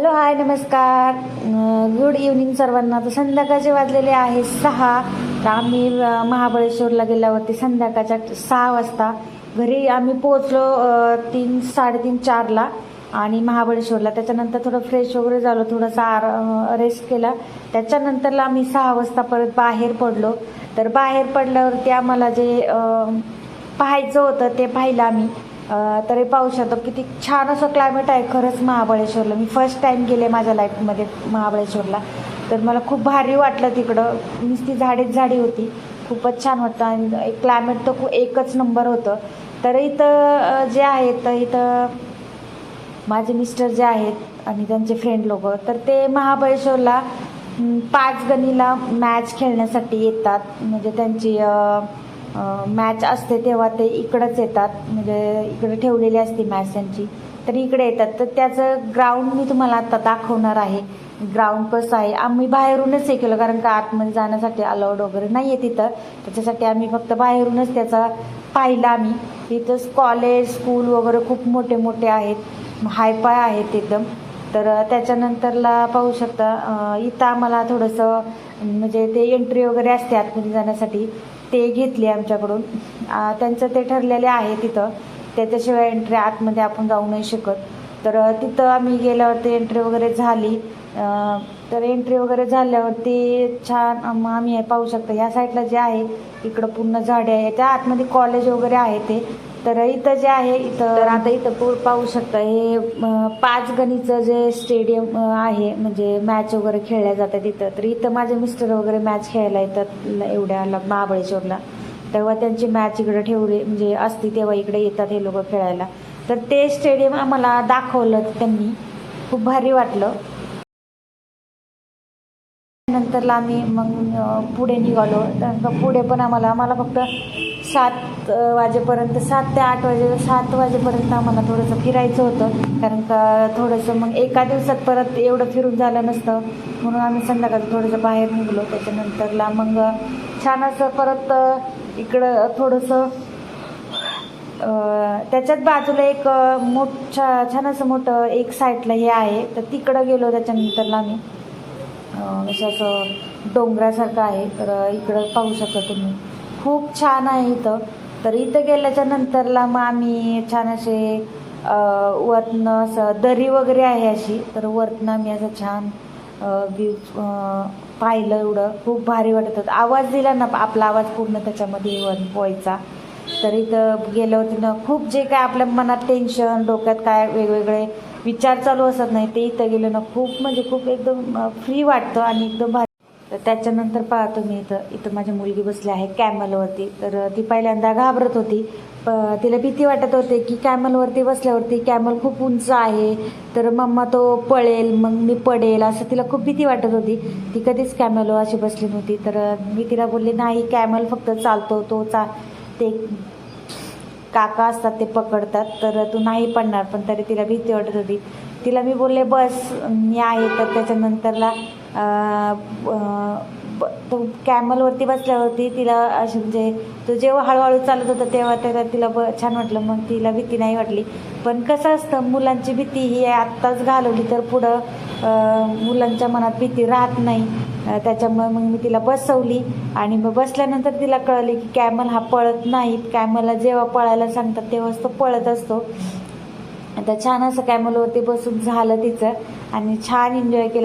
Hello hi नमस्कार. Good evening सर्वांना. तर संध्याकाळचे वाजलेले आहे सहा. तर आम्ही महाबळेश्वरला गेल्यावरती संध्याकाळच्या सहा वाजता घरी आम्ही पोहोचलो तीन साडेतीन चारला. आणि महाबळेश्वरला. त्याच्यानंतर थोडं फ्रेश वगैरे झालो थोडासा आर रेस्ट केला. त्याच्यानंतरला आम्ही सहा वाजता परत बाहेर पडलो. तर बाहेर पडल्यावरती आम्हाला जे पाहायचं होतं ते पाहिलं आम्ही. तरी पाहू शकतो. किती छान असं क्लायमेट आहे खरंच महाबळेश्वरला. मी फर्स्ट टाईम गेले माझ्या लाईफमध्ये महाबळेश्वरला. तर मला खूप भारी वाटलं तिकडं. नुसती झाडेच झाडी होती. खूपच छान होतं आणि क्लायमेट तर खूप एकच नंबर होतं. तर इथं जे आहेत तर इथं माझे मिस्टर जे आहेत आणि त्यांचे फ्रेंड लोक तर ते महाबळेश्वरला पाच गणीला मॅच खेळण्यासाठी येतात. म्हणजे त्यांची मॅच असते तेव्हा ते इकडंच येतात. म्हणजे इकडे ठेवलेली असते मॅच त्यांची. तर इकडे येतात. तर त्याचं ग्राउंड मी तुम्हाला आता दाखवणार आहे. ग्राउंड कसं आहे? आम्ही बाहेरूनच हे केलं. कारण का आतमध्ये जाण्यासाठी अलाउड वगैरे नाही आहे तिथं. त्याच्यासाठी आम्ही फक्त बाहेरूनच त्याचा पाहिला आम्ही. तिथंच कॉलेज स्कूल वगैरे खूप मोठे मोठे आहेत. हायपाय आहेत एकदम. तर त्याच्यानंतरला पाहू शकता इथं आम्हाला थोडंसं म्हणजे ते एंट्री वगैरे असते आतमध्ये जाण्यासाठी. ते घेतली आमच्याकडून. त्यांचं ते ठरलेले आहे तिथं. त्याच्याशिवाय एंट्री आतमध्ये आपण जाऊ नाही शकत. तर तिथं आम्ही गेल्यावरती एंट्री वगैरे झाली. तर एंट्री वगैरे झाल्यावरती छान आम्ही हे पाहू शकतो. ह्या साईडला जे आहे इकडं पूर्ण झाडे आहे. त्या आतमध्ये कॉलेज वगैरे आहे ते. तर इथं जे आहे इथं तर आता इथं पूर पाहू शकता हे पाच गणीचं जे स्टेडियम आहे म्हणजे मॅच वगैरे खेळल्या जातात इथं. तर इथं माझे मिस्टर वगैरे मॅच खेळायला येतात ल- एवढ्या महाबळेश्वरला. तेव्हा त्यांची मॅच इकडे ठेवली म्हणजे असती तेव्हा इकडे येतात हे लोक खेळायला. तर ते स्टेडियम आम्हाला दाखवलं त्यांनी. खूप भारी वाटलं. नंतरला आम्ही मग पुढे निघालो. त्यानंतर पुढे पण आम्हाला आम्हाला फक्त सात वाजेपर्यंत सात ते आठ वाजे सात वाजेपर्यंत आम्हाला थोडंसं फिरायचं होतं. कारण का थोडंसं मग एका दिवसात परत एवढं फिरून झालं नसतं. म्हणून आम्ही संध्याकाळी थोडंसं बाहेर निघलो. त्याच्यानंतरला मग छान असं परत इकडं थोडंसं त्याच्यात बाजूला एक मोठा मोठ छा- छान असं मोठं एक साईडला हे आहे. तर तिकडं गेलो त्याच्यानंतरला आम्ही. असं असं डोंगरासारखं आहे. तर इकडं पाहू शकता तुम्ही. खूप छान आहे इथं. तर इथं गेल्याच्या नंतरला मग आम्ही छान असे वरतनं वरनं असं दरी वगैरे आहे अशी. तर वरनं आम्ही असं छान व्ह्यू पाहिलं एवढं. खूप भारी वाटत होतं. आवाज दिला ना आपला आवाज पूर्ण त्याच्यामध्ये वर व्हायचा तर इथं गेल्यावरती ना खूप जे काय आपल्या मनात टेन्शन डोक्यात काय वेगवेगळे विचार चालू असत नाही ते इथं गेलं ना खूप म्हणजे खूप एकदम फ्री वाटतं आणि एकदम भारी तर त्याच्यानंतर पाहतो मी इथं इथं माझी मुलगी बसली आहे कॅमलवरती. तर ती पहिल्यांदा घाबरत होती. प- तिला भीती वाटत होते की कॅमलवरती बसल्यावरती कॅमल खूप उंच आहे तर मम्मा तो पळेल मग मी पडेल असं तिला खूप भीती वाटत होती. ती कधीच कॅमलवर अशी बसली नव्हती. तर मी तिला बोलली नाही कॅमल फक्त चालतो तो चा ते काका असतात ते पकडतात. तर तू नाही पडणार. पण तरी तिला भीती वाटत होती. तिला मी बोलले बस मी आहे. तर त्याच्यानंतरला तो कॅमलवरती बसल्यावरती तिला असे म्हणजे तो जेव्हा हळूहळू चालत होता तेव्हा त्याला तिला ब छान वाटलं. मग तिला भीती नाही वाटली. पण कसं असतं मुलांची भीती ही आत्ताच घालवली तर पुढं मुलांच्या मनात भीती राहत नाही. त्याच्यामुळे मग मी तिला बसवली. आणि मग बसल्यानंतर तिला कळले की कॅमल हा पळत नाही. कॅमलला जेव्हा पळायला सांगतात तेव्हाच तो पळत असतो. आता छान असं कॅमलवरती बसून झालं तिचं. आणि छान एन्जॉय केलं.